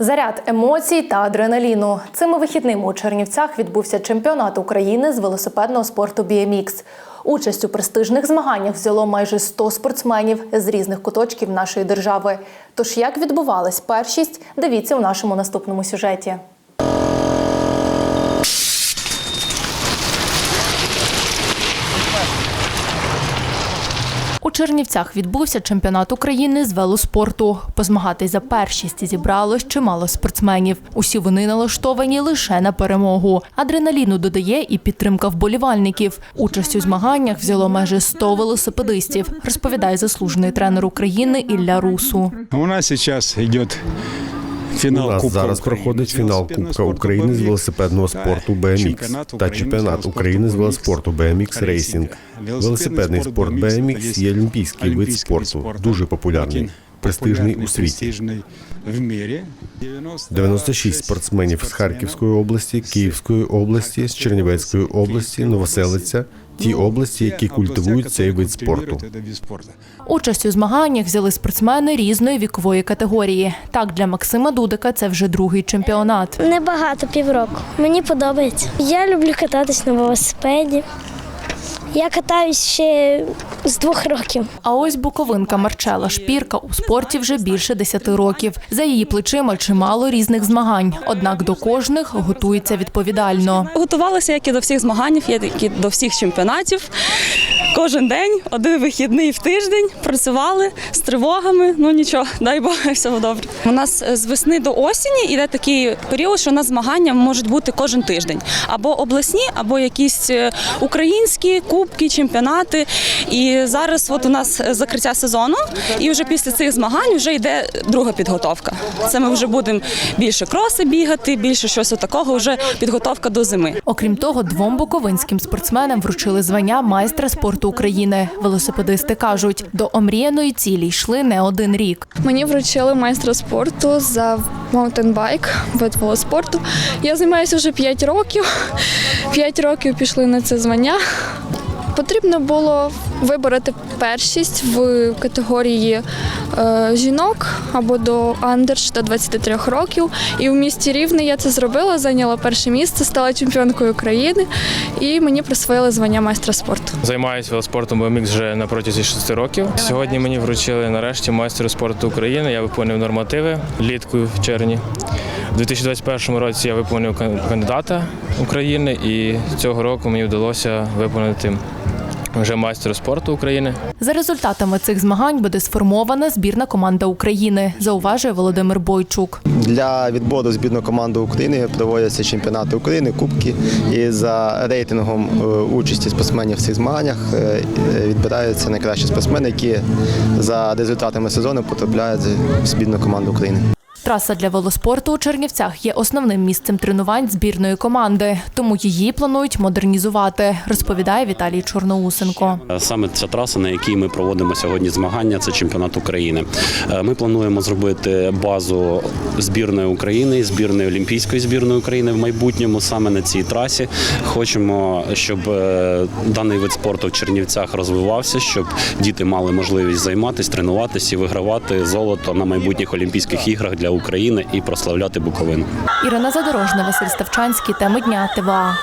Заряд емоцій та адреналіну. Цими вихідними у Чернівцях відбувся чемпіонат України з велосипедного спорту BMX. Участь у престижних змаганнях взяло майже 100 спортсменів з різних куточків нашої держави. Тож як відбувалась першість, дивіться у нашому наступному сюжеті. Чернівцях відбувся чемпіонат України з велоспорту. Позмагатись за першість зібралось чимало спортсменів. Усі вони налаштовані лише на перемогу. Адреналіну додає і підтримка вболівальників. Участь у змаганнях взяло майже 100 велосипедистів, розповідає заслужений тренер України Ілля Русу. У нас зараз идет финал У нас Кубка зараз України. проходить фінал Кубка України з велосипедного спорту BMX та чемпіонат України з велоспорту BMX Racing. Велосипедний спорт BMX є олімпійський вид спорту, дуже популярний, престижний у світі. в мірі. 96 спортсменів з Харківської області, Київської області, з Чернівецької області, Новоселиця – ті області, які культивують цей вид спорту. Участь у змаганнях взяли спортсмени різної вікової категорії. Так, для Максима Дудика це вже другий чемпіонат. Небагато півроку. Мені подобається. Я люблю кататись на велосипеді. Я катаюсь ще з двох років. А ось буковинка Марчела Шпірка у спорті вже більше 10 років. За її плечима чимало різних змагань. Однак до кожних готується відповідально. Готувалася як і до всіх змагань, як і до всіх чемпіонатів. Кожен день, один вихідний в тиждень, працювали з тривогами. Ну нічого, дай Бог, все добре. У нас з весни до осені йде такий період, що у нас змагання можуть бути кожен тиждень. Або обласні, або якісь е, українські кубки, чемпіонати. І зараз от у нас закриття сезону, і вже після цих змагань вже йде друга підготовка. Це ми вже будемо більше кроси бігати, більше щось такого, вже підготовка до зими. Окрім того, двом буковинським спортсменам вручили звання майстра спорту України. Велосипедисти кажуть, до омріяної цілі йшли не один рік. Мені вручили майстра спорту за маунтенбайк, вид велоспорту. Я займаюся вже 5 років. 5 років пішли на це звання. Потрібно було вибороти першість в категорії е, жінок або до андерш до 23 років. І в місті Рівне я це зробила, зайняла перше місце, стала чемпіонкою України і мені присвоїли звання майстра спорту. Займаюся велоспортом BMX вже на протязі 6 років. Сьогодні мені вручили нарешті майстеру спорту України. Я виконував нормативи влітку в червні. У 2021 році я кан- кандидата України, і цього року мені вдалося виконати вже майстера спорту України. За результатами цих змагань буде сформована збірна команда України, зауважує Володимир Бойчук. Для відбору збірної команди України проводяться чемпіонати України, кубки. І за рейтингом е, участі спортсменів в цих змаганнях е, відбираються найкращі спортсмени, які за результатами сезону потрапляють в збірну команду України. Траса для велоспорту у Чернівцях є основним місцем тренувань збірної команди, тому її планують модернізувати, розповідає Віталій Чорноусенко. Саме ця траса, на якій ми проводимо сьогодні змагання, це чемпіонат України. Е, Ми плануємо зробити базу збірної України, збірної олімпійської збірної України в майбутньому саме на цій трасі. Хочемо, щоб е, даний вид спорту в Чернівцях розвивався, щоб діти мали можливість займатися, тренуватися і вигравати золото на майбутніх Олімпійських іграх для України і прославляти Буковину. Ірина Задорожна, Василь Ставчанський. Теми дня ТВА.